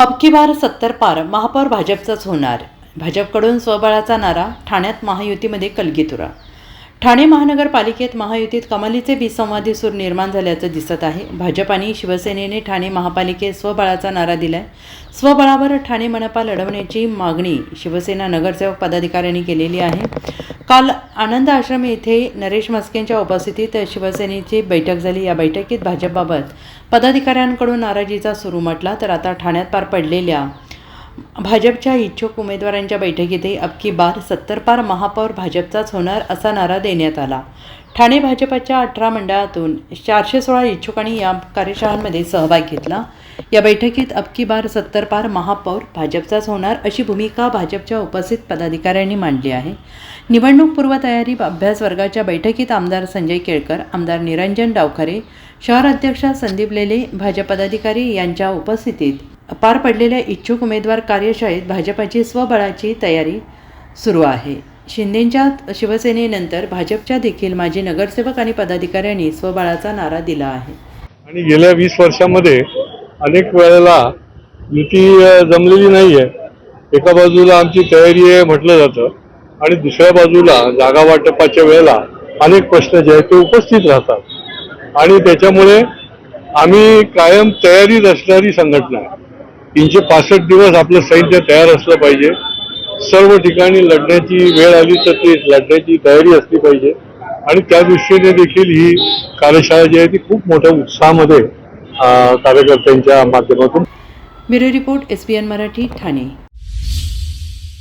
अबकी बार सत्तर पार महापौर भाजपचाच होणार. भाजपकडून स्वबळाचा नारा ठाण्यात महायुतीमध्ये कलगीतुरा. ठाणे महानगरपालिकेत महायुतीत कमालीचे विसंवादी सूर निर्माण झाल्याचं दिसत आहे. भाजप आणि शिवसेनेने ठाणे महापालिकेत स्वबळाचा नारा दिलाय. स्वबळावर ठाणे मनपा लढवण्याची मागणी शिवसेना नगरसेवक पदाधिकाऱ्यांनी केलेली आहे. काल आनंद आश्रम येथे नरेश मस्केंच्या उपस्थितीत शिवसेनेची बैठक झाली. या बैठकीत भाजपबाबत पदाधिकाऱ्यांकडून नाराजीचा सुरू म्हटला तर आता ठाण्यात पार पडलेल्या भाजपच्या इच्छुक उमेदवारांच्या बैठकीतही अबकी बार सत्तर पार महापौर भाजपचाच होणार असा नारा देण्यात आला. ठाणे भाजपच्या अठरा मंडळातून चारशे सोळा इच्छुकांनी या कार्यशाळांमध्ये सहभाग घेतला. या बैठकीत अबकी बार सत्तर पार महापौर भाजपचाच होणार अशी भूमिका भाजपच्या उपस्थित पदाधिकाऱ्यांनी मांडली आहे. निवडणूक पूर्वतयारी अभ्यास वर्गाच्या बैठकीत आमदार संजय केळकर आमदार निरंजन डावखरे शहर अध्यक्ष संदीप लेले भाजप पदाधिकारी यांच्या उपस्थितीत पार पडलेल्या इच्छुक उमेदवार कार्यशाळेत भाजपाची स्वबळाची तयारी सुरू आहे. शिंदेंच्या शिवसेनेनंतर भाजपच्या देखील माजी नगरसेवक आणि पदाधिकाऱ्यांनी स्वबळाचा नारा दिला आहे. आणि गेल्या वीस वर्षामध्ये अनेक वेळेला युती जमलेली नाही आहे एका बाजूला आमची तयारी आहे म्हटलं जातं आणि दुसऱ्या बाजूला जागा वाटपाच्या वेळेला अनेक प्रश्न जे आहेत ते उपस्थित राहतात. आणि त्याच्यामुळे आम्ही कायम तयारीत असणारी संघटना आहे. तीनशे पासष्ट दिवस आपलं सैन्य तयार असलं पाहिजे. सर्व ठिकाणी लढण्याची वेळ आली तर ती लढण्याची तयारी असली पाहिजे. आणि त्या दृष्टीने देखील ही कार्यशाळा जी आहे ती खूप मोठ्या उत्साहामध्ये कार्यकर्त्यांच्या माध्यमातून bureau report S P N Marathi Thane.